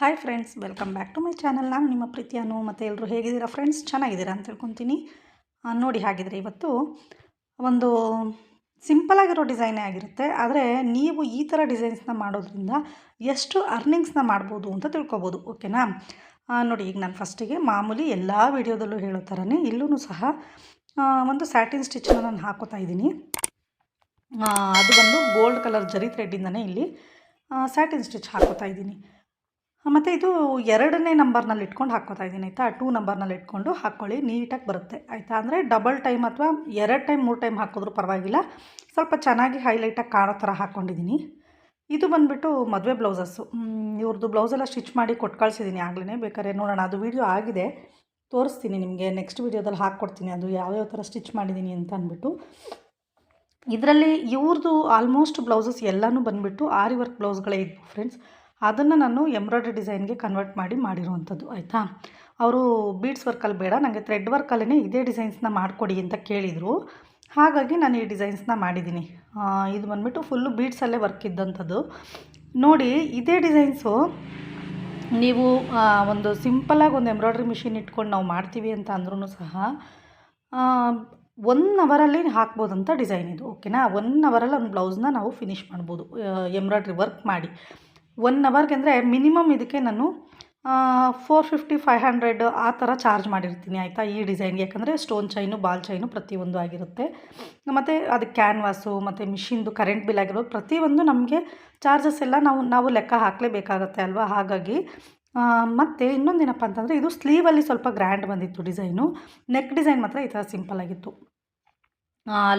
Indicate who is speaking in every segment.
Speaker 1: Hi friends welcome back to my channel ನಾನು ನಿಮ್ಮ ಪ್ರೀತಿಯನ್ನು ಮತ್ತು ಎಲ್ಲರೂ ಹೇಗಿದ್ದೀರಾ ಫ್ರೆಂಡ್ಸ್ ಚೆನ್ನಾಗಿದ್ದೀರಾ ಅಂತ ತಿಳ್ಕೊತೀನಿ. ನೋಡಿ ಹಾಗಿದ್ರೆ ಇವತ್ತು ಒಂದು ಸಿಂಪಲಾಗಿರೋ ಡಿಸೈನೇ ಆಗಿರುತ್ತೆ. ಆದರೆ ನೀವು ಈ ಥರ ಡಿಸೈನ್ಸ್ನ ಮಾಡೋದ್ರಿಂದ ಎಷ್ಟು ಅರ್ನಿಂಗ್ಸ್ನ ಮಾಡ್ಬೋದು ಅಂತ ತಿಳ್ಕೊಬೋದು, ಓಕೆನಾ? ನೋಡಿ ಈಗ ನಾನು ಫಸ್ಟಿಗೆ ಮಾಮೂಲಿ ಎಲ್ಲ ವಿಡಿಯೋದಲ್ಲೂ ಹೇಳೋ ಥರನೇ ಇಲ್ಲೂ ಸಹ ಒಂದು ಸ್ಯಾಟಿನ್ ಸ್ಟಿಚ್ನ ನಾನು ಹಾಕೋತಾ ಇದ್ದೀನಿ. ಅದು ಬಂದು ಗೋಲ್ಡ್ ಕಲರ್ ಜರಿ ಥ್ರೆಡ್ಡಿಂದನೇ ಇಲ್ಲಿ ಸ್ಯಾಟಿನ್ ಸ್ಟಿಚ್ ಹಾಕೋತಾ ಇದ್ದೀನಿ. ಮತ್ತು ಇದು ಎರಡನೇ ನಂಬರ್ನಲ್ಲಿ ಇಟ್ಕೊಂಡು ಹಾಕ್ಕೋತಾ ಇದ್ದೀನಿ, ಆಯಿತಾ? ಟೂ ನಂಬರ್ನಲ್ಲಿ ಇಟ್ಕೊಂಡು ಹಾಕ್ಕೊಳ್ಳಿ, ನೀಟಾಗಿ ಬರುತ್ತೆ, ಆಯಿತಾ? ಅಂದರೆ ಡಬಲ್ ಟೈಮ್ ಅಥವಾ ಎರಡು ಟೈಮ್, ಮೂರು ಟೈಮ್ ಹಾಕಿದ್ರು ಪರವಾಗಿಲ್ಲ. ಸ್ವಲ್ಪ ಚೆನ್ನಾಗಿ ಹೈಲೈಟಾಗಿ ಕಾಣೋ ಥರ ಹಾಕ್ಕೊಂಡಿದ್ದೀನಿ. ಇದು ಬಂದುಬಿಟ್ಟು ಮದುವೆ ಬ್ಲೌಸಸ್ಸು. ಇವ್ರದ್ದು ಬ್ಲೌಸೆಲ್ಲ ಸ್ಟಿಚ್ ಮಾಡಿ ಕೊಟ್ಟು ಕಳಿಸಿದ್ದೀನಿ ಆಗಲೇ ಬೇಕಾದ್ರೆ ನೋಡೋಣ, ಅದು ವೀಡಿಯೋ ಆಗಿದೆ. ತೋರಿಸ್ತೀನಿ ನಿಮಗೆ, ನೆಕ್ಸ್ಟ್ ವೀಡಿಯೋದಲ್ಲಿ ಹಾಕ್ಕೊಡ್ತೀನಿ, ಅದು ಯಾವ್ಯಾವ ಥರ ಸ್ಟಿಚ್ ಮಾಡಿದ್ದೀನಿ ಅಂತ ಅಂದ್ಬಿಟ್ಟು. ಇದರಲ್ಲಿ ಇವ್ರದ್ದು ಆಲ್ಮೋಸ್ಟ್ ಬ್ಲೌಸಸ್ ಎಲ್ಲನೂ ಬಂದುಬಿಟ್ಟು ಆರಿ ವರ್ಕ್ ಬ್ಲೌಸ್ಗಳೇ ಇದ್ವು, ಫ್ರೆಂಡ್ಸ್. ಅದನ್ನು ನಾನು ಎಂಬ್ರಾಯ್ಡ್ರಿ ಡಿಸೈನ್ಗೆ ಕನ್ವರ್ಟ್ ಮಾಡಿ ಮಾಡಿರುವಂಥದ್ದು, ಆಯಿತಾ? ಅವರು ಬೀಡ್ಸ್ ವರ್ಕಲ್ಲಿ ಬೇಡ ನನಗೆ ಥ್ರೆಡ್ ವರ್ಕಲ್ಲೇ ಇದೇ ಡಿಸೈನ್ಸ್ನ ಮಾಡಿಕೊಡಿ ಅಂತ ಕೇಳಿದರು. ಹಾಗಾಗಿ ನಾನು ಈ ಡಿಸೈನ್ಸ್ನ ಮಾಡಿದ್ದೀನಿ. ಇದು ಬಂದುಬಿಟ್ಟು ಫುಲ್ಲು ಬೀಡ್ಸಲ್ಲೇ ವರ್ಕ್ ಇದ್ದಂಥದ್ದು. ನೋಡಿ, ಇದೇ ಡಿಸೈನ್ಸು ನೀವು ಒಂದು ಸಿಂಪಲಾಗಿ ಒಂದು ಎಂಬ್ರಾಯ್ಡ್ರಿ ಮಿಷಿನ್ ಇಟ್ಕೊಂಡು ನಾವು ಮಾಡ್ತೀವಿ ಅಂತ ಅಂದ್ರೂ ಸಹ ಒನ್ ಅವರಲ್ಲಿ ಹಾಕ್ಬೋದಂಥ ಡಿಸೈನ್ ಇದು ಓಕೆನಾ ಒನ್ ಅವರಲ್ಲಿ ಒಂದು ಬ್ಲೌಸ್ನ ನಾವು ಫಿನಿಷ್ ಮಾಡ್ಬೋದು ಎಂಬ್ರಾಯ್ಡ್ರಿ ವರ್ಕ್ ಮಾಡಿ. ಒನ್ ಅವರ್ಗೆ ಅಂದರೆ ಮಿನಿಮಮ್ ಇದಕ್ಕೆ ನಾನು ಫೋರ್ ಫಿಫ್ಟಿ ಫೈವ್ ಹಂಡ್ರೆಡ್ ಆ ಥರ ಚಾರ್ಜ್ ಮಾಡಿರ್ತೀನಿ. ಆಯಿತಾ? ಈ ಡಿಸೈನ್ಗೆ ಯಾಕಂದರೆ ಸ್ಟೋನ್ ಚೈನು ಬಾಲ್ ಚೈನು ಪ್ರತಿಯೊಂದು ಆಗಿರುತ್ತೆ. ಮತ್ತು ಅದಕ್ಕೆ ಕ್ಯಾನ್ವಾಸು ಮತ್ತು ಮಿಷಿನ್ದು ಕರೆಂಟ್ ಬಿಲ್ ಆಗಿರೋದು ಪ್ರತಿಯೊಂದು ನಮಗೆ ಚಾರ್ಜಸ್ ಎಲ್ಲ ನಾವು ನಾವು ಲೆಕ್ಕ ಹಾಕಲೇಬೇಕಾಗತ್ತೆ ಅಲ್ವಾ? ಹಾಗಾಗಿ ಮತ್ತು ಇನ್ನೊಂದು ಏನಪ್ಪ ಅಂತಂದರೆ ಇದು ಸ್ಲೀವಲ್ಲಿ ಸ್ವಲ್ಪ ಗ್ರ್ಯಾಂಡ್ ಬಂದಿತ್ತು ಡಿಸೈನು ನೆಕ್ ಡಿಸೈನ್ ಮಾತ್ರ ಈ ಥರ ಸಿಂಪಲ್ ಆಗಿತ್ತು.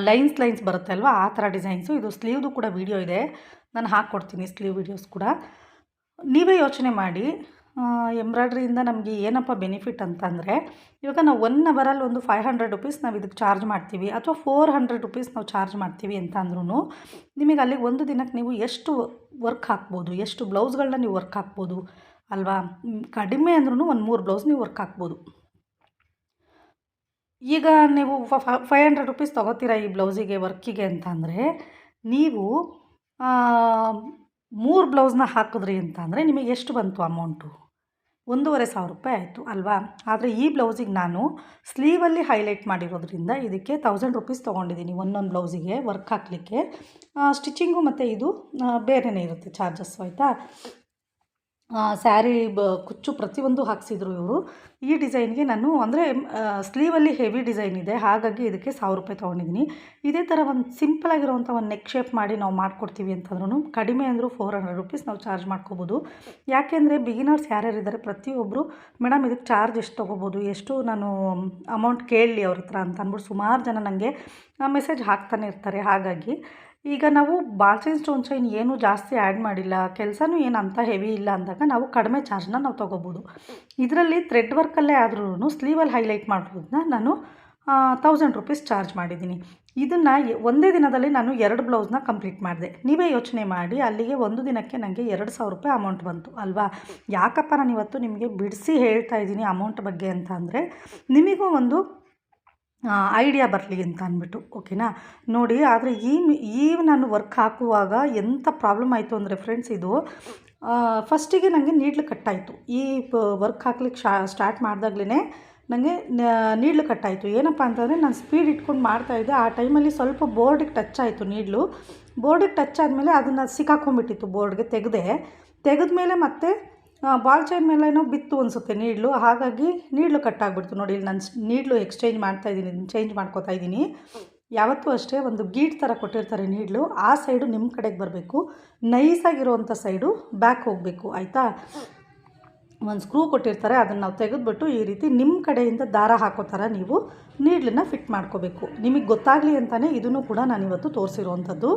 Speaker 1: ಲೈನ್ಸ್ ಲೈನ್ಸ್ ಬರುತ್ತೆ ಅಲ್ವಾ? ಆ ಥರ ಡಿಸೈನ್ಸು ಇದು ಸ್ಲೀವ್ದು ಕೂಡ ವೀಡಿಯೋ ಇದೆ. ನಾನು ಹಾಕ್ಕೊಡ್ತೀನಿ ಸ್ಲೀವ್ ವೀಡಿಯೋಸ್ ಕೂಡ. ನೀವೇ ಯೋಚನೆ ಮಾಡಿ. ಎಂಬ್ರಾಯ್ಡ್ರಿಯಿಂದ ನಮಗೆ ಏನಪ್ಪ ಬೆನಿಫಿಟ್ ಅಂತಂದರೆ, ಇವಾಗ ನಾವು ಒನ್ ಅವರಲ್ಲಿ ಒಂದು ಫೈವ್ ಹಂಡ್ರೆಡ್ ರುಪೀಸ್ ನಾವು ಇದಕ್ಕೆ ಚಾರ್ಜ್ ಮಾಡ್ತೀವಿ ಅಥವಾ ಫೋರ್ ಹಂಡ್ರೆಡ್ ರುಪೀಸ್ ನಾವು ಚಾರ್ಜ್ ಮಾಡ್ತೀವಿ ಅಂತ ಅಂದ್ರೂ ನಿಮಗೆ ಅಲ್ಲಿಗೆ ಒಂದು ದಿನಕ್ಕೆ ನೀವು ಎಷ್ಟು ವರ್ಕ್ ಹಾಕ್ಬೋದು, ಎಷ್ಟು ಬ್ಲೌಸ್ಗಳನ್ನ ನೀವು ವರ್ಕ್ ಹಾಕ್ಬೋದು ಅಲ್ವಾ? ಕಡಿಮೆ ಅಂದ್ರೂ ಒಂದು ಮೂರು ಬ್ಲೌಸ್ ನೀವು ವರ್ಕ್ ಹಾಕ್ಬೋದು. ಈಗ ನೀವು ಫೈವ್ ಹಂಡ್ರೆಡ್ ರುಪೀಸ್ ತೊಗೋತೀರಾ ಈ ಬ್ಲೌಸಿಗೆ, ವರ್ಕಿಗೆ ಅಂತ ಅಂದರೆ ನೀವು ಮೂರು ಬ್ಲೌಸ್ನ ಹಾಕಿದ್ರಿ ಅಂತ ಅಂದರೆ ನಿಮಗೆ ಎಷ್ಟು ಬಂತು ಅಮೌಂಟು ಒಂದೂವರೆ ಸಾವಿರ ರೂಪಾಯಿ ಆಯಿತು ಅಲ್ವಾ? ಆದರೆ ಈ ಬ್ಲೌಸಿಗೆ ನಾನು ಸ್ಲೀವಲ್ಲಿ ಹೈಲೈಟ್ ಮಾಡಿರೋದ್ರಿಂದ ಇದಕ್ಕೆ ತೌಸಂಡ್ ರುಪೀಸ್ ತೊಗೊಂಡಿದ್ದೀನಿ ಒಂದೊಂದು ಬ್ಲೌಸಿಗೆ ವರ್ಕ್ ಹಾಕಲಿಕ್ಕೆ. ಸ್ಟಿಚಿಂಗು ಮತ್ತು ಇದು ಬೇರೆಯೇ ಇರುತ್ತೆ ಚಾರ್ಜಸ್ಸು ಆಯಿತಾ? ಸ್ಯಾರಿ ಬ, ಕುಚ್ಚು ಪ್ರತಿಯೊಂದು ಹಾಕ್ಸಿದ್ರು ಇವರು. ಈ ಡಿಸೈನ್ಗೆ ನಾನು ಅಂದರೆ ಸ್ಲೀವಲ್ಲಿ ಹೆವಿ ಡಿಸೈನ್ ಇದೆ. ಹಾಗಾಗಿ ಇದಕ್ಕೆ ಸಾವಿರ ರೂಪಾಯಿ ತೊಗೊಂಡಿದ್ದೀನಿ. ಇದೇ ಥರ ಒಂದು ಸಿಂಪಲ್ ಆಗಿರುವಂಥ ಒಂದು ನೆಕ್ ಶೇಪ್ ಮಾಡಿ ನಾವು ಮಾಡಿಕೊಡ್ತೀವಿ ಅಂತಂದ್ರೂ ಕಡಿಮೆ ಅಂದರೂ ಫೋರ್ ಹಂಡ್ರೆಡ್ ರುಪೀಸ್ ನಾವು ಚಾರ್ಜ್ ಮಾಡ್ಕೋಬೋದು. ಯಾಕೆಂದರೆ ಬಿಗಿನರ್ಸ್ ಯಾರ್ಯಾರಿದ್ದಾರೆ ಪ್ರತಿಯೊಬ್ಬರು ಮೇಡಮ್ ಇದಕ್ಕೆ ಚಾರ್ಜ್ ಎಷ್ಟು ತೊಗೋಬೋದು? ಎಷ್ಟು ನಾನು ಅಮೌಂಟ್ ಕೇಳಲಿ ಅವ್ರ ಹತ್ರ? ಅಂತ ಅಂದ್ಬಿಟ್ಟು ಸುಮಾರು ಜನ ನನಗೆ ಮೆಸೇಜ್ ಹಾಕ್ತಾನೆ ಇರ್ತಾರೆ. ಹಾಗಾಗಿ ಈಗ ನಾವು ಬಾಲ್ಸಿನ್ ಸ್ಟೋನ್ ಚೈನ್ ಏನೂ ಜಾಸ್ತಿ ಆ್ಯಡ್ ಮಾಡಿಲ್ಲ, ಕೆಲಸನೂ ಏನು ಅಂತ ಹೆವಿ ಇಲ್ಲ ಅಂದಾಗ ನಾವು ಕಡಿಮೆ ಚಾರ್ಜ್ನ ನಾವು ತೊಗೋಬೋದು. ಇದರಲ್ಲಿ ಥ್ರೆಡ್ ವರ್ಕಲ್ಲೇ ಆದ್ರೂ ಸ್ಲೀವಲ್ಲಿ ಹೈಲೈಟ್ ಮಾಡೋದನ್ನ ನಾನು ತೌಸಂಡ್ ರುಪೀಸ್ ಚಾರ್ಜ್ ಮಾಡಿದ್ದೀನಿ. ಇದನ್ನು ಒಂದೇ ದಿನದಲ್ಲಿ ನಾನು ಎರಡು ಬ್ಲೌಸ್ನ ಕಂಪ್ಲೀಟ್ ಮಾಡಿದೆ. ನೀವೇ ಯೋಚನೆ ಮಾಡಿ, ಅಲ್ಲಿಗೆ ಒಂದು ದಿನಕ್ಕೆ ನನಗೆ ಎರಡು ಸಾವಿರ ರೂಪಾಯಿ ಅಮೌಂಟ್ ಬಂತು, ಅಲ್ವಾ? ಯಾಕಪ್ಪ ನಾನು ಇವತ್ತು ನಿಮಗೆ ಬಿಡಿಸಿ ಹೇಳ್ತಾ ಇದ್ದೀನಿ ಅಮೌಂಟ್ ಬಗ್ಗೆ ಅಂತ ಅಂದರೆ, ನಿಮಗೂ ಒಂದು ಐಡಿಯಾ ಬರಲಿ ಅಂತ ಅಂದ್ಬಿಟ್ಟು ಓಕೆನಾ ನೋಡಿ, ಆದರೆ ಈ ಈ ನಾನು ವರ್ಕ್ ಹಾಕುವಾಗ ಎಂಥ ಪ್ರಾಬ್ಲಮ್ ಆಯಿತು ಅಂದರೆ ಫ್ರೆಂಡ್ಸ್ ಇದು ಫಸ್ಟಿಗೆ ನನಗೆ ನೀಡ್ಲು ಕಟ್ಟಾಯಿತು. ಈ ವರ್ಕ್ ಹಾಕ್ಲಿಕ್ಕೆ ಶಾ ಸ್ಟಾರ್ಟ್ ಮಾಡಿದಾಗ್ಲೇ ನನಗೆ ನೀಡ್ಲು ಕಟ್ಟಾಯಿತು. ಏನಪ್ಪ ಅಂತಂದರೆ ನಾನು ಸ್ಪೀಡ್ ಇಟ್ಕೊಂಡು ಮಾಡ್ತಾಯಿದ್ದೆ ಆ ಟೈಮಲ್ಲಿ ಸ್ವಲ್ಪ ಬೋರ್ಡಿಗೆ ಟಚ್ ಆಯಿತು ನೀಡ್ಲು. ಬೋರ್ಡಿಗೆ ಟಚ್ ಆದಮೇಲೆ ಅದನ್ನು ಸಿಕ್ಕಾಕೊಂಡ್ಬಿಟ್ಟಿತ್ತು ಬೋರ್ಡ್ಗೆ ತೆಗೆದೆ ತೆಗೆದ. ಮೇಲೆ ಮತ್ತೆ ಬಾಲ್ ಚೈನ್ ಮೇಲೆ ಏನೋ ಬಿತ್ತು ಅನಿಸುತ್ತೆ ನೀಡ್ಲು. ಹಾಗಾಗಿ ನೀಡ್ಲು ಕಟ್ಟಾಗ್ಬಿಡ್ತು ನೋಡಿ, ಇಲ್ಲಿ ನಾನು ನೀಡ್ಲು ಎಕ್ಸ್ಚೇಂಜ್ ಮಾಡ್ತಾ ಇದ್ದೀನಿ ಚೇಂಜ್ ಮಾಡ್ಕೋತಾ ಇದ್ದೀನಿ. ಯಾವತ್ತೂ ಅಷ್ಟೇ ಒಂದು ಗೀಟ್ ಥರ ಕೊಟ್ಟಿರ್ತಾರೆ ನೀಡ್ಲು. ಆ ಸೈಡು ನಿಮ್ಮ ಕಡೆಗೆ ಬರಬೇಕು. ನೈಸಾಗಿರುವಂಥ ಸೈಡು ಬ್ಯಾಕ್ ಹೋಗಬೇಕು, ಆಯಿತಾ? ಒಂದು ಸ್ಕ್ರೂ ಕೊಟ್ಟಿರ್ತಾರೆ, ಅದನ್ನು ನಾವು ತೆಗೆದುಬಿಟ್ಟು ಈ ರೀತಿ ನಿಮ್ಮ ಕಡೆಯಿಂದ ದಾರ ಹಾಕೋ ಥರ ನೀವು ನೀಡ್ಲನ್ನ ಫಿಟ್ ಮಾಡ್ಕೋಬೇಕು. ನಿಮಗೆ ಗೊತ್ತಾಗಲಿ ಅಂತಲೇ ಇದನ್ನು ಕೂಡ ನಾನು ಇವತ್ತು ತೋರಿಸಿರುವಂಥದ್ದು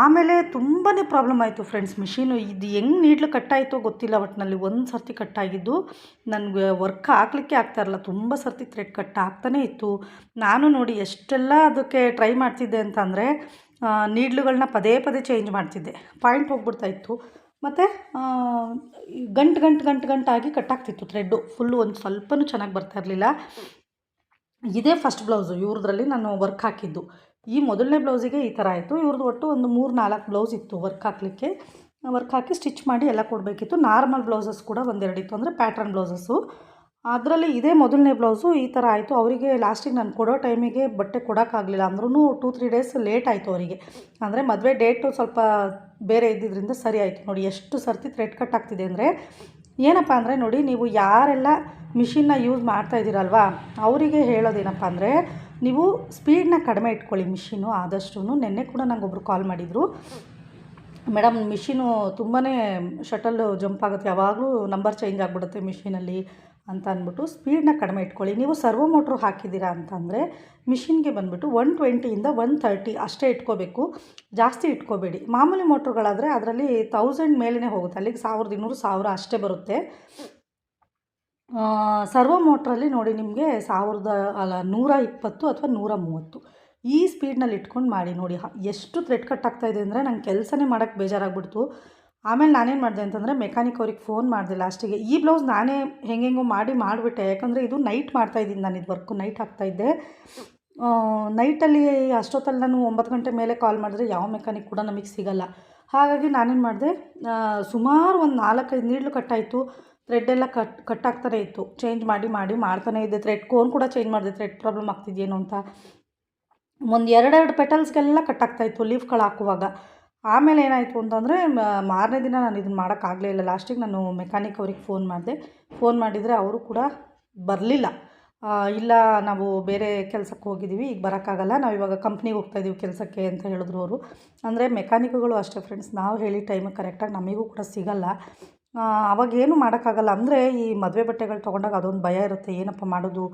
Speaker 1: ಆಮೇಲೆ ತುಂಬಾ ಪ್ರಾಬ್ಲಮ್ ಆಯಿತು ಫ್ರೆಂಡ್ಸ್ ಮಿಷಿನು ಇದು ಹೆಂಗೆ ನೀಡ್ಲು ಕಟ್ಟಾಯಿತೋ ಗೊತ್ತಿಲ್ಲ ಒಟ್ಟಿನಲ್ಲಿ ಒಂದು ಸರ್ತಿ ಕಟ್ಟಾಗಿದ್ದು ನನಗೆ ವರ್ಕ್ ಹಾಕ್ಲಿಕ್ಕೆ ಆಗ್ತಾ ಇರಲ್ಲ ತುಂಬ ಸರ್ತಿ ಥ್ರೆಡ್ ಕಟ್ ಆಗ್ತಾನೆ ಇತ್ತು. ನಾನು ನೋಡಿ ಎಷ್ಟೆಲ್ಲ ಅದಕ್ಕೆ ಟ್ರೈ ಮಾಡ್ತಿದ್ದೆ ಅಂತಂದರೆ ನೀಡ್ಲುಗಳನ್ನ ಪದೇ ಪದೇ ಚೇಂಜ್ ಮಾಡ್ತಿದ್ದೆ. ಪಾಯಿಂಟ್ ಹೋಗ್ಬಿಡ್ತಾ ಇತ್ತು. ಮತ್ತು ಗಂಟು ಗಂಟು ಗಂಟು ಗಂಟಾಗಿ ಕಟ್ಟಾಗ್ತಿತ್ತು ಥ್ರೆಡ್ಡು ಫುಲ್ಲು ಒಂದು ಸ್ವಲ್ಪನೂ ಚೆನ್ನಾಗಿ ಬರ್ತಾ ಇರಲಿಲ್ಲ. ಇದೇ ಫಸ್ಟ್ ಬ್ಲೌಸು ಇವ್ರದ್ರಲ್ಲಿ ನಾನು ವರ್ಕ್ ಹಾಕಿದ್ದು. ಈ ಮೊದಲನೇ ಬ್ಲೌಸಿಗೆ ಈ ಥರ ಆಯಿತು. ಇವ್ರದ್ದು ಒಟ್ಟು ಒಂದು ಮೂರು ನಾಲ್ಕು ಬ್ಲೌಸ್ ಇತ್ತು ವರ್ಕ್ ಹಾಕಲಿಕ್ಕೆ. ವರ್ಕ್ ಹಾಕಿ ಸ್ಟಿಚ್ ಮಾಡಿ ಎಲ್ಲ ಕೊಡಬೇಕಿತ್ತು. ನಾರ್ಮಲ್ ಬ್ಲೌಸಸ್ ಕೂಡ ಒಂದೆರಡು ಇತ್ತು ಅಂದರೆ ಪ್ಯಾಟ್ರನ್ ಬ್ಲೌಸಸ್ಸು ಅದರಲ್ಲಿ ಇದೇ ಮೊದಲನೇ ಬ್ಲೌಸು ಈ ಥರ ಆಯಿತು. ಅವರಿಗೆ ಲಾಸ್ಟಿಗೆ ನಾನು ಕೊಡೋ ಟೈಮಿಗೆ ಬಟ್ಟೆ ಕೊಡೋಕ್ಕಾಗಲಿಲ್ಲ. ಅಂದ್ರೂ ಟೂ ತ್ರೀ ಡೇಸ್ ಲೇಟ್ ಆಯಿತು ಅವರಿಗೆ. ಅಂದರೆ ಮದುವೆ ಡೇಟು ಸ್ವಲ್ಪ ಬೇರೆ ಇದ್ದಿದ್ದರಿಂದ ಸರಿ ಆಯಿತು. ನೋಡಿ ಎಷ್ಟು ಸರ್ತಿ ಥ್ರೆಡ್ ಕಟ್ ಆಗ್ತಿದೆ ಅಂದರೆ ಏನಪ್ಪ ಅಂದರೆ ನೋಡಿ ನೀವು ಯಾರೆಲ್ಲ ಮಿಷಿನ್ನ ಯೂಸ್ ಮಾಡ್ತಾ ಇದ್ದೀರಲ್ವಾ, ಅವರಿಗೆ ಹೇಳೋದೇನಪ್ಪ ಅಂದರೆ ನೀವು ಸ್ಪೀಡನ್ನ ಕಡಿಮೆ ಇಟ್ಕೊಳ್ಳಿ ಮಿಷಿನು ಆದಷ್ಟು ನಿನ್ನೆ ಕೂಡ ನಂಗೆ ಒಬ್ಬರು ಕಾಲ್ ಮಾಡಿದರು. ಮೇಡಮ್, ಮಿಷಿನು ತುಂಬಾ ಶಟಲ್ ಜಂಪ್ ಆಗುತ್ತೆ. ಯಾವಾಗಲೂ ನಂಬರ್ ಚೇಂಜ್ ಆಗಿಬಿಡುತ್ತೆ ಮಿಷಿನಲ್ಲಿ ಅಂತ ಅಂದ್ಬಿಟ್ಟು ಸ್ಪೀಡನ್ನ ಕಡಿಮೆ ಇಟ್ಕೊಳ್ಳಿ. ನೀವು ಸರ್ವೋ ಮೋಟ್ರು ಹಾಕಿದ್ದೀರಾ ಅಂತಂದರೆ ಮಿಷಿನ್ಗೆ ಬಂದುಬಿಟ್ಟು ಒನ್ ಟ್ವೆಂಟಿಯಿಂದ ಒನ್ ತರ್ಟಿ ಅಷ್ಟೇ ಇಟ್ಕೋಬೇಕು. ಜಾಸ್ತಿ ಇಟ್ಕೋಬೇಡಿ. ಮಾಮೂಲಿ ಮೋಟ್ರುಗಳಾದರೆ ಅದರಲ್ಲಿ ತೌಸಂಡ್ ಮೇಲೇ ಹೋಗುತ್ತೆ. ಅಲ್ಲಿಗೆ ಸಾವಿರದ ಇನ್ನೂರು, ಸಾವಿರ ಅಷ್ಟೇ ಬರುತ್ತೆ. ಸರ್ವೋ ಮೋಟ್ರಲ್ಲಿ ನೋಡಿ ನಿಮಗೆ ಸಾವಿರದ, ಅಲ್ಲ, ನೂರ ಇಪ್ಪತ್ತು ಅಥವಾ ನೂರ ಮೂವತ್ತು. ಈ ಸ್ಪೀಡ್ನಲ್ಲಿ ಇಟ್ಕೊಂಡು ಮಾಡಿ ನೋಡಿ. ಎಷ್ಟು ಥ್ರೆಡ್ ಕಟ್ ಆಗ್ತಾ ಇದೆ ಅಂದರೆ ನಂಗೆ ಕೆಲಸನೇ ಮಾಡೋಕ್ಕೆ ಬೇಜಾರಾಗ್ಬಿಡ್ತು. ಆಮೇಲೆ ನಾನೇನು ಮಾಡಿದೆ ಅಂತಂದರೆ ಮೆಕ್ಯಾನಿಕ್ ಅವ್ರಿಗೆ ಫೋನ್ ಮಾಡಿದೆ ಲಾಸ್ಟಿಗೆ ಈ ಬ್ಲೌಸ್ ನಾನೇ ಹೆಂಗೆಂಗೋ ಮಾಡಿ ಮಾಡಿಬಿಟ್ಟೆ. ಯಾಕಂದರೆ ಇದು ನೈಟ್ ಮಾಡ್ತಾಯಿದ್ದೀನಿ ನಾನು ಇದು ವರ್ಕು ನೈಟ್ ಹಾಕ್ತಾಯಿದ್ದೆ ನೈಟಲ್ಲಿ ಅಷ್ಟೊತ್ತಲ್ಲಿ ನಾನು ಒಂಬತ್ತು ಗಂಟೆ ಮೇಲೆ ಕಾಲ್ ಮಾಡಿದ್ರೆ ಯಾವ ಮೆಕ್ಯಾನಿಕ್ ಕೂಡ ನಮಗೆ ಸಿಗಲ್ಲ. ಹಾಗಾಗಿ ನಾನೇನು ಮಾಡಿದೆ ಸುಮಾರು ಒಂದು ನಾಲ್ಕೈದು ನೀಡ್ಲು ಕಟ್ಟಾಯಿತು ಥ್ರೆಡ್ ಎಲ್ಲ ಕಟ್ ಕಟ್ ಆಗ್ತಾನೆ ಇತ್ತು. ಚೇಂಜ್ ಮಾಡಿ ಮಾಡಿ ಮಾಡ್ತಾನೆ ಇದ್ದೆ. ಥ್ರೆಡ್ ಕೋನ್ ಕೂಡ ಚೇಂಜ್ ಮಾಡಿದೆ. ಥ್ರೆಡ್ ಪ್ರಾಬ್ಲಮ್ ಆಗ್ತಿದೆಯೇನೋ ಅಂತ. ಒಂದು ಎರಡೆರಡು ಪೆಟಲ್ಸ್ಗೆಲ್ಲ ಕಟ್ಟಾಗ್ತಾಯಿತ್ತು ಲೀಫ್ಗಳು ಹಾಕುವಾಗ. ಆಮೇಲೆ ಏನಾಯಿತು ಅಂತಂದರೆ ಮಾರನೇ ದಿನ ನಾನು ಇದನ್ನು ಮಾಡೋಕ್ಕಾಗಲೇ ಇಲ್ಲ. ಲಾಸ್ಟಿಗೆ ನಾನು ಮೆಕ್ಯಾನಿಕ್ ಅವ್ರಿಗೆ ಫೋನ್ ಮಾಡಿದೆ. ಫೋನ್ ಮಾಡಿದರೆ ಅವರು ಕೂಡ ಬರಲಿಲ್ಲ. ಇಲ್ಲ, ನಾವು ಬೇರೆ ಕೆಲಸಕ್ಕೆ ಹೋಗಿದ್ದೀವಿ ಈಗ ಬರೋಕ್ಕಾಗಲ್ಲ ನಾವು ಇವಾಗ ಕಂಪ್ನಿಗೆ ಹೋಗ್ತಾಯಿದ್ದೀವಿ ಕೆಲಸಕ್ಕೆ ಅಂತ ಹೇಳಿದ್ರು ಅವರು. ಅಂದರೆ ಮೆಕ್ಯಾನಿಕ್ಗಳು ಅಷ್ಟೇ ಫ್ರೆಂಡ್ಸ್ ನಾವು ಹೇಳಿ ಟೈಮಿಗೆ ಕರೆಕ್ಟಾಗಿ ನಮಗೂ ಕೂಡ ಸಿಗಲ್ಲ. ಅವಾಗ ಏನು ಮಾಡೋಕ್ಕಾಗಲ್ಲ. ಅಂದರೆ ಈ ಮದುವೆ ಬಟ್ಟೆಗಳು ತೊಗೊಂಡಾಗ ಅದೊಂದು ಭಯ ಇರುತ್ತೆ. ಏನಪ್ಪ ಮಾಡೋದು?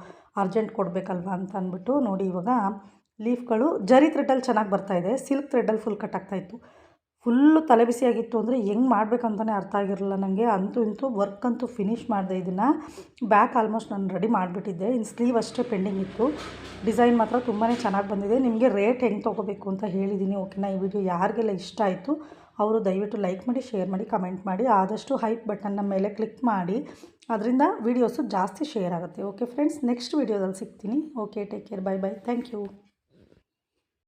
Speaker 1: ಅರ್ಜೆಂಟ್ ಕೊಡಬೇಕಲ್ವ ಅಂತ ಅಂದ್ಬಿಟ್ಟು ನೋಡಿ ಇವಾಗ ಲೀಫ್ಗಳು ಜರಿ ಥ್ರೆಡ್ಡಲ್ಲಿ ಚೆನ್ನಾಗಿ ಬರ್ತಾಯಿದೆ ಸಿಲ್ಕ್ ಥ್ರೆಡ್ಡಲ್ಲಿ ಫುಲ್ ಕಟ್ ಆಗ್ತಾಯಿತ್ತು ಫುಲ್ಲು ತಲೆ ಬಿಸಿಯಾಗಿತ್ತು ಅಂದರೆ ಹೆಂಗೆ ಮಾಡಬೇಕಂತಲೇ ಅರ್ಥ ಆಗಿರಲಿಲ್ಲ ನನಗೆ ಅಂತೂ ಇಂತೂ ವರ್ಕ್ ಅಂತೂ ಫಿನಿಷ್ ಮಾಡಿದೆ ಇದನ್ನು. ಬ್ಯಾಕ್ ಆಲ್ಮೋಸ್ಟ್ ನಾನು ರೆಡಿ ಮಾಡಿಬಿಟ್ಟಿದ್ದೆ. ಇನ್ನು ಸ್ಲೀವ್ ಅಷ್ಟೇ ಪೆಂಡಿಂಗ್ ಇತ್ತು. ಡಿಸೈನ್ ಮಾತ್ರ ತುಂಬಾ ಚೆನ್ನಾಗಿ ಬಂದಿದೆ. ನಿಮಗೆ ರೇಟ್ ಹೆಂಗೆ ತೊಗೋಬೇಕು ಅಂತ ಹೇಳಿದ್ದೀನಿ. ಓಕೆನಾ? ಈ ವಿಡಿಯೋ ಯಾರಿಗೆಲ್ಲ ಇಷ್ಟ ಆಯಿತು ಅವರು ದಯವಿಟ್ಟು ಲೈಕ್ ಮಾಡಿ, ಶೇರ್ ಮಾಡಿ, ಕಮೆಂಟ್ ಮಾಡಿ. ಆದಷ್ಟು ಹೈಪ್ ಬಟನ್ನ ಮೇಲೆ ಕ್ಲಿಕ್ ಮಾಡಿ. ಅದರಿಂದ ವೀಡಿಯೋಸು ಜಾಸ್ತಿ ಶೇರ್ ಆಗುತ್ತೆ. ಓಕೆ ಫ್ರೆಂಡ್ಸ್, ನೆಕ್ಸ್ಟ್ ವೀಡಿಯೋದಲ್ಲಿ ಸಿಗ್ತೀನಿ. Okay, take care. Bye bye. Thank you.